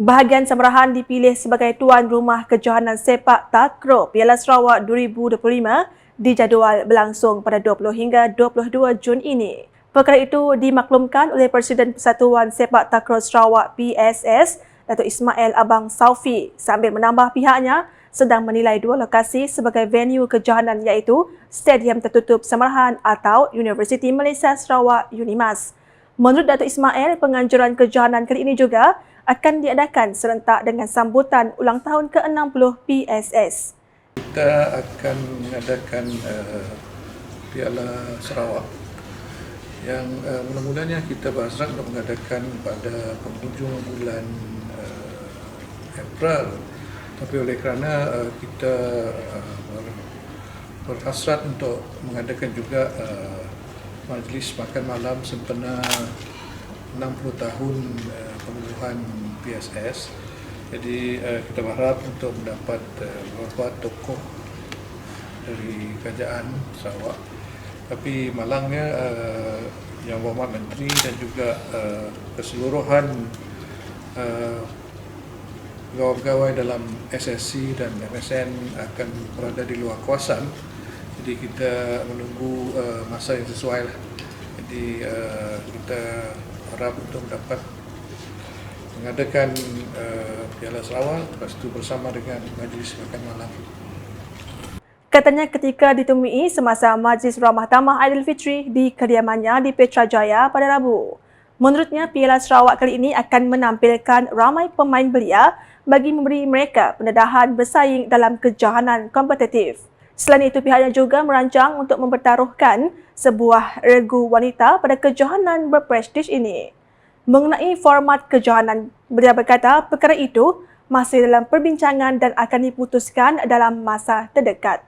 Bahagian Samarahan dipilih sebagai tuan rumah kejohanan sepak takraw Piala Sarawak 2025 dijadual berlangsung pada 20 hingga 22 Jun ini. Perkara itu dimaklumkan oleh Presiden Persatuan Sepak Takraw Sarawak PSS, Datuk Ismail Abang Saufi sambil menambah pihaknya sedang menilai dua lokasi sebagai venue kejohanan iaitu Stadium Tertutup Samarahan atau Universiti Malaysia Sarawak UNIMAS. Menurut Datuk Ismail, penganjuran kejohanan kali ini juga akan diadakan serentak dengan sambutan ulang tahun ke-60 PSS. Kita akan mengadakan uh, Piala Sarawak yang uh, mula-mulanya kita berhasrat untuk mengadakan pada penghujung bulan uh, April tapi oleh kerana uh, kita uh, berhasrat untuk mengadakan juga uh, majlis makan malam sempena 60 tahun uh, pemenuhan PSS. Jadi uh, kita berharap untuk mendapat uh, beberapa tokoh dari kerajaan Sarawak. Tapi malangnya uh, yang berhormat menteri dan juga uh, keseluruhan uh, pegawai-pegawai dalam SSC dan MSN akan berada di luar kawasan. Jadi kita menunggu uh, masa yang sesuai lah. Jadi uh, kita harap untuk mendapat mengadakan uh, Piala Sarawak lepas itu bersama dengan Majlis Makan Malam. Katanya ketika ditemui semasa Majlis Ramah Tamah Aidilfitri di kediamannya di Petra Jaya pada Rabu. Menurutnya, Piala Sarawak kali ini akan menampilkan ramai pemain belia bagi memberi mereka pendedahan bersaing dalam kejohanan kompetitif. Selain itu, pihaknya juga merancang untuk mempertaruhkan sebuah regu wanita pada kejohanan berprestij ini mengenai format kejohanan. Beliau berkata perkara itu masih dalam perbincangan dan akan diputuskan dalam masa terdekat.